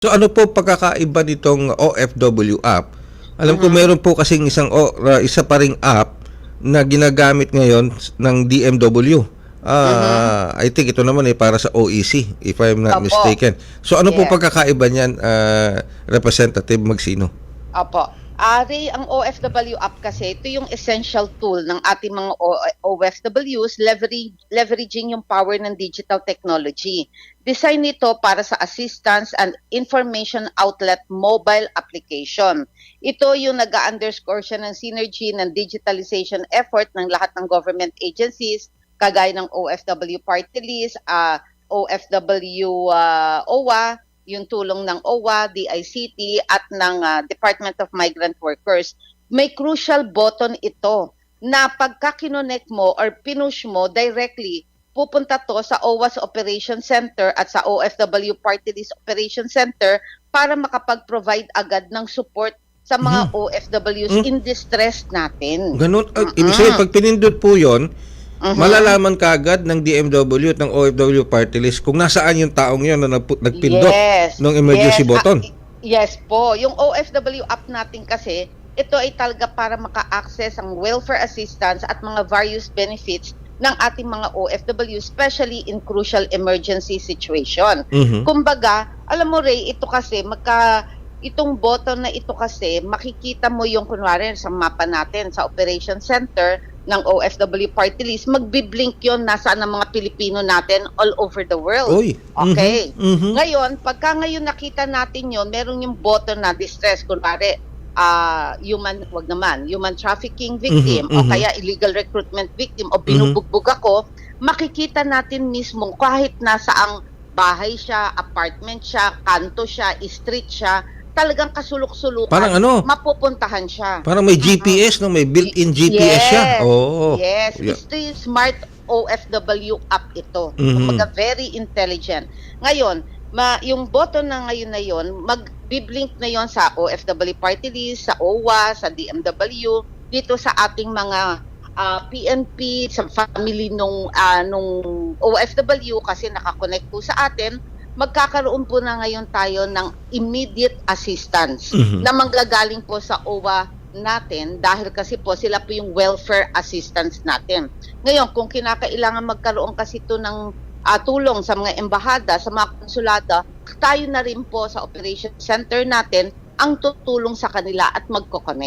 So ano po pagkakaiba nitong OFW app? Alam ko meron po kasing isang o- uh, isa pa ring app na ginagamit ngayon ng DMW. Ah, I think ito naman ay para sa OEC if I'm not Opo. mistaken. So ano po Yes. pagkakaiba niyan ah, Representative Magsino? Ari, ang OFW app kasi, ito yung essential tool ng ating mga OFWs leverage, leveraging yung power ng digital technology. Design nito para sa assistance and information outlet mobile application. Ito yung nag-underscore siya ng synergy ng digitalization effort ng lahat ng government agencies, kagaya ng OFW Party List, ah, OFW ah, OWA, yung tulong ng OWA, DICT at ng ah, Department of Migrant Workers. May crucial button ito na pagka kinonek mo or pinush mo directly, pupunta to sa OWA's Operation Center at sa OFW Party List Operation Center para makapag-provide agad ng support sa mga OFWs Mm. in distress natin. Ganun, ah, ibig sabihin pag pinindot po 'yon, Mhm. malalaman kaagad ng DMW at ng OFW party list kung nasaan yung taong 'yon na nagpindot Yes. ng emergency yes. button. Ah, yes po. Yung OFW app natin kasi, ito ay talaga para maka-access ang welfare assistance at mga various benefits ng ating mga OFW, especially in crucial emergency situation. Mhm. Kumbaga, alam mo Ray, ito kasi magka itong button na ito kasi makikita mo yung kunwari sa mapa natin sa operation center ng OFW party list, magbi-blink yon nasaan ang mga Pilipino natin all over the world. Oy. Okay. Mhm. Mhm. Ngayon, pagka ngayon nakita natin yon, meron yung button na distress, kunwari, ah human, wag naman, human trafficking victim, Mhm, o kaya illegal recruitment victim, o binubugbog ako, makikita natin mismo kahit nasa ang bahay siya, apartment siya, kanto siya, street siya, talagang kasulok-sulukan, Parang ano? mapupuntahan siya. Parang may GPS no, may built-in GPS siya. Oo. Yes, Yeah. ito yung smart OFW app ito. Mhm. Kumbaga very intelligent. Ngayon, ma, yung button na ngayon na yon, mag-blink na yon sa OFW party list, sa OWA, sa DMW, dito sa ating mga ah, PNP, sa family nung ah, nung OFW kasi nakakonect po sa atin, magkakaroon po na ngayon tayo ng immediate assistance Mhm. na manggagaling po sa OWA natin dahil kasi po sila po yung welfare assistance natin. Ngayon, kung kinakailangan magkaroon kasi ito ng ah, tulong sa mga embahada, sa mga konsulada, tayo na rin po sa operation center natin ang tutulong sa kanila at magkoconnect.